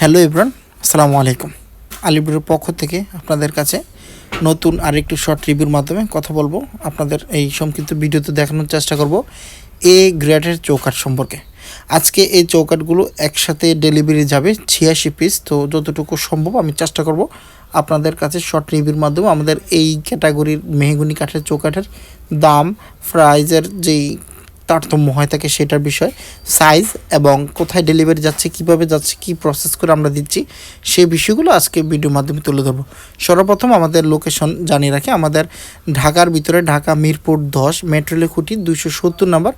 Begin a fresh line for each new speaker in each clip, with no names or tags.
Hello Ibran আসসালামু আলাইকুম। আলিপুরের পক্ষ থেকে আপনাদের কাছে নতুন আরেকটি শর্ট রিভিউর মাধ্যমে কথা বলব। আপনাদের এই সংক্ষিপ্ত ভিডিওতে দেখানোর চেষ্টা করব এ গ্রেডের চৌকাট সম্পর্কে। আজকে এই চৌকাটগুলো একসাথে ডেলিভারি যাবে ছিয়াশি পিস, তো যতটুকু সম্ভব আমি চেষ্টা করব আপনাদের কাছে শর্ট রিভিউর মাধ্যমে আমাদের এই ক্যাটাগরির মেহগুনি কাঠের চৌকাঠের দাম, প্রাইজের যেই তারতম্য হয় থাকে সেটার বিষয়। সাইজ এবং কোথায় ডেলিভারি যাচ্ছে, কীভাবে যাচ্ছে, কি প্রসেস করে আমরা দিচ্ছি, সেই বিষয়গুলো আজকে ভিডিওর মাধ্যমে তুলে ধরবো। সর্বপ্রথম আমাদের লোকেশন জানিয়ে রাখি, আমাদের ঢাকার ভিতরে ঢাকা মিরপুর দশ মেট্রোলে খুঁটি দুশো সত্তর নম্বর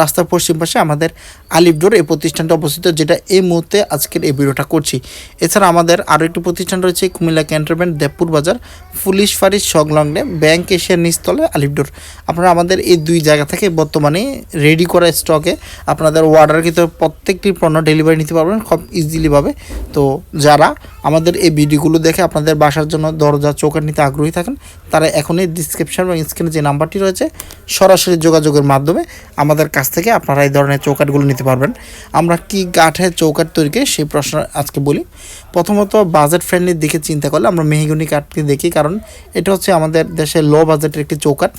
রাস্তার পশ্চিম পাশে আমাদের আলিপডোর এই প্রতিষ্ঠানটা অবস্থিত, যেটা এই মুহূর্তে আজকের এই ভিডিওটা করছি। এছাড়া আমাদের আরও একটি প্রতিষ্ঠান রয়েছে, কুমিল্লা ক্যান্টনমেন্ট, দেবপুর বাজার, পুলিশ ফাঁড়ির সংলগ্নে ব্যাংক এশিয়ার নিচতলে আলিপডোর আপনারা আমাদের এই দুই জায়গা থেকে বর্তমানে রেডি করা স্টকে আপনাদের অর্ডারকৃত প্রত্যেকটি পণ্য ডেলিভারি নিতে পারবেন খুব ইজিলিভাবে তো যারা আমাদের এই ভিডিওগুলো দেখে আপনাদের বাসার জন্য দরজা চৌকাট নিতে আগ্রহী থাকেন, তারা এখনই ডিসক্রিপশন এবং স্ক্রিনে যে নাম্বারটি রয়েছে, সরাসরি যোগাযোগের মাধ্যমে আমাদের থেকে আপনারা এই ধরনের চৌকাটগুলো নিতে পারবেন। আমরা কি কাঠের চৌকাট তৈরি করি সেই প্রশ্ন আজকে বলি। প্রথমত বাজেট ফ্রেন্ডলির দিকে চিন্তা করলে আমরা মেহগুনি কাঠকে দেখি, কারণ এটা হচ্ছে আমাদের দেশে লো বাজেটের একটি চৌকাট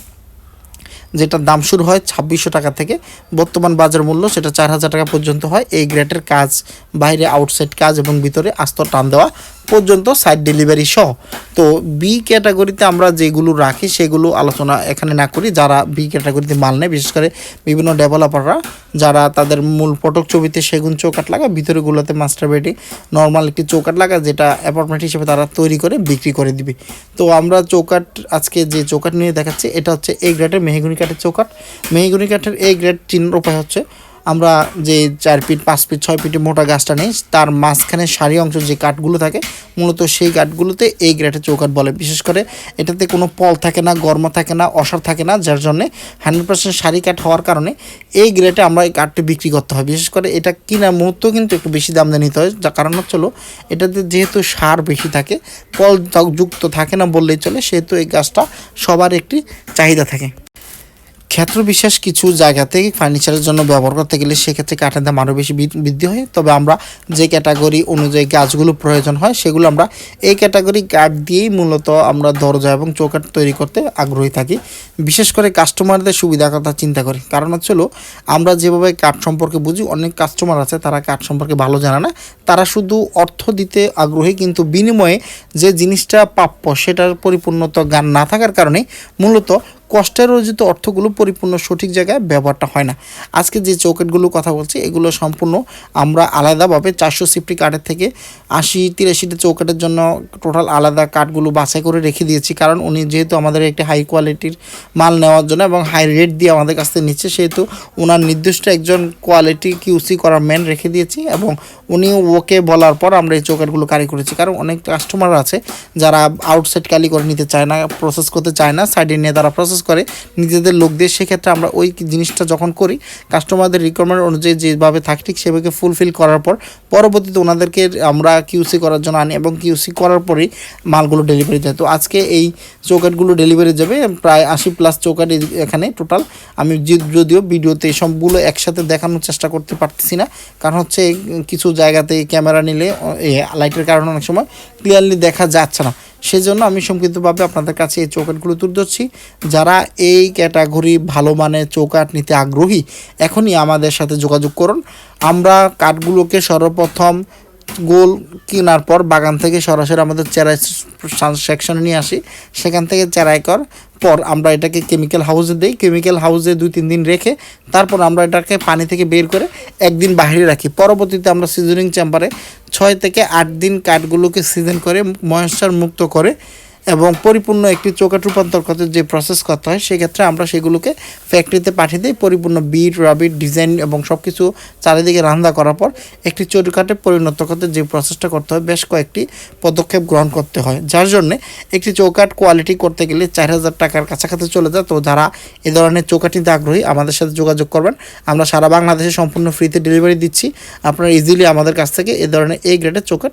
যেটার দাম শুরু হয় ছাব্বিশশো টাকা থেকে। বর্তমান বাজার মূল্য সেটা চার হাজার টাকা পর্যন্ত হয়। এই গ্রেটের কাজ, বাইরে আউটসাইড কাজ এবং ভিতরে আস্ত টান দেওয়া পর্যন্ত সাইড ডেলিভারি সহ। তো বি ক্যাটাগরিতে আমরা যেগুলো রাখি সেগুলো আলোচনা এখানে না করি। যারা বি ক্যাটাগরিতে মাল নেয়, বিশেষ করে বিভিন্ন ডেভেলপাররা যারা তাদের মূল পটক ছবিতে সেগুন চৌকাট লাগায়, ভিতরেগুলোতে মাস্টার বেডে নর্মাল একটি চৌকাট লাগা যেটা অ্যাপার্টমেন্ট হিসেবে তারা তৈরি করে, বিক্রি করে দিবে। তো আমরা চৌকাট আজকে যে চৌকাট নিয়ে দেখাচ্ছি, এটা হচ্ছে এই গ্রেডের মেহগুনি কাঠের চৌকাট মেহগুনি কাঠের এই গ্রেড চিহ্ন উপায় হচ্ছে আমরা যে চার ফিট, পাঁচ ফিট, ছয় ফিটের মোটা গাছটা নেই, তার মাঝখানে সারি অংশ যে কাঠগুলো থাকে, মূলত সেই কাঠগুলোতে এই গ্রেটের চৌকাঠ বলে। বিশেষ করে এটাতে কোনো পল থাকে না, গরম থাকে না, অসার থাকে না, যার জন্যে হান্ড্রেড পার্সেন্ট সারি কাঠ হওয়ার কারণে এই গ্রেটে আমরা এই কাঠটি বিক্রি করতে হয়। বিশেষ করে এটা কেনার মুহূর্তেও কিন্তু একটু বেশি দাম দিয়ে নিতে হয়, যার কারণ হচ্ছে হলো এটাতে যেহেতু সার বেশি থাকে, পল যুক্ত থাকে না বললেই চলে, সেহেতু এই গাছটা সবার একটি চাহিদা থাকে। ক্ষেত্র বিশেষ কিছু জায়গাতে ফার্নিচারের জন্য ব্যবহার করতে গেলে সেক্ষেত্রে কাঠের দাম আরও বেশি বৃদ্ধি হয়। তবে আমরা যে ক্যাটাগরি অনুযায়ী গাছগুলো প্রয়োজন হয়, সেগুলো আমরা এই ক্যাটাগরি কাঠ দিয়েই মূলত আমরা দরজা এবং চৌকাঠ তৈরি করতে আগ্রহী থাকি। বিশেষ করে কাস্টমারদের সুবিধার কথা চিন্তা করি। কারণ হচ্ছে হলো, আমরা যেভাবে কাঠ সম্পর্কে বুঝি, অনেক কাস্টমার আছে, তারা কাঠ সম্পর্কে ভালো জানে না। তারা শুধু অর্থ দিতে আগ্রহী, কিন্তু বিনিময়ে যে জিনিসটা প্রাপ্য, সেটার পরিপূর্ণতা জ্ঞান না থাকার কারণে মূলত কষ্টের অর্জিত অর্থগুলো পরিপূর্ণ সঠিক জায়গায় ব্যবহারটা হয় না। আজকে যে চৌকাটগুলোর কথা বলছি, এগুলো সম্পূর্ণ আমরা আলাদাভাবে চারশো সিফটি কার্ডের থেকে আশি তিরাশিটা চৌকেটের জন্য টোটাল আলাদা কার্ডগুলো বাছাই করে রেখে দিয়েছি। কারণ উনি যেহেতু আমাদের একটি হাই কোয়ালিটির মাল নেওয়ার জন্য এবং হাই রেট দিয়ে আমাদের কাছ থেকে নিচ্ছে, সেহেতু ওনার নির্দিষ্ট একজন কোয়ালিটি কিউসি করার ম্যান রেখে দিয়েছি এবং উনি ওকে বলার পর আমরা এই চৌকাটগুলো কারি করেছি। কারণ অনেক কাস্টমার আছে যারা আউটসাইড কালি করে নিতে চায় না প্রসেস করতে চায় না সাইডে নিয়ে তারা প্রসেস করে, নিজেদের লোক দিয়ে সেক্ষেত্রে আমরা ওই জিনিসটা যখন করি কাস্টমারদের রিকোয়ারমেন্ট অনুযায়ী যেভাবে থাকে ঠিক সেভাবে ফুলফিল করার পর, পরবর্তীতে ওনাদেরকে আমরা কিউসি করার জন্য আনি এবং কিউসি করার পরেই মালগুলো ডেলিভারি দেয়। তো আজকে এই চৌকাটগুলো ডেলিভারি যাবে, প্রায় আশি প্লাস চৌকাট এখানে টোটাল আমি যদিও ভিডিওতে এই সবগুলো একসাথে দেখানোর চেষ্টা করতে পারতেছি না, কারণ হচ্ছে কিছু জায়গাতে ক্যামেরা নিলে লাইটের কারণে অনেক সময় ক্লিয়ারলি দেখা যাচ্ছে না। সেজন্য আমি সংক্ষিপ্তভাবে আপনাদের কাছে এই চৌকাটগুলো তুলে ধরছি। যারা এই ক্যাটাগরি ভালো মানের চৌকাট নিতে আগ্রহী, এখনই আমাদের সাথে যোগাযোগ করুন। আমরা কাঠগুলোকে সর্বপ্রথম গোল কেনার পর বাগান থেকে সরাসরি আমাদের চেরাই সেকশনে নিয়ে আসি। সেখান থেকে চেরাই কর পর আমরা এটাকে কেমিক্যাল হাউসে দিই। কেমিক্যাল হাউসে দুই, তিন দিন রেখে তারপর আমরা এটাকে পানি থেকে বের করে একদিন বাহিরে রাখি। পরবর্তীতে আমরা সিজনিং চেম্বারে ছয় থেকে আট দিন কাঠগুলোকে সিজন করে ময়েশ্চার মুক্ত করে এবং পরিপূর্ণ একটি চৌকাট রূপান্তর করতে যে প্রসেস করতে হয়, সেক্ষেত্রে আমরা সেগুলোকে ফ্যাক্টরিতে পাঠিয়ে দিই। পরিপূর্ণ বিট রাবিট ডিজাইন এবং সব কিছু চারিদিকে রান্না করার পর একটি চৌকাটে পরিণত করতে যে প্রসেসটা করতে হয়, বেশ কয়েকটি পদক্ষেপ গ্রহণ করতে হয়। যার জন্যে একটি চৌকাট কোয়ালিটি করতে গেলে চার হাজার টাকার কাছাকাছি চলে যায়। তো যারা এ ধরনের চৌকাট নিতে আগ্রহী, আমাদের সাথে যোগাযোগ করবেন। আমরা সারা বাংলাদেশে সম্পূর্ণ ফ্রিতে ডেলিভারি দিচ্ছি। আপনারা ইজিলি আমাদের কাছ থেকে এ ধরনের এই গ্রেডের চৌকাট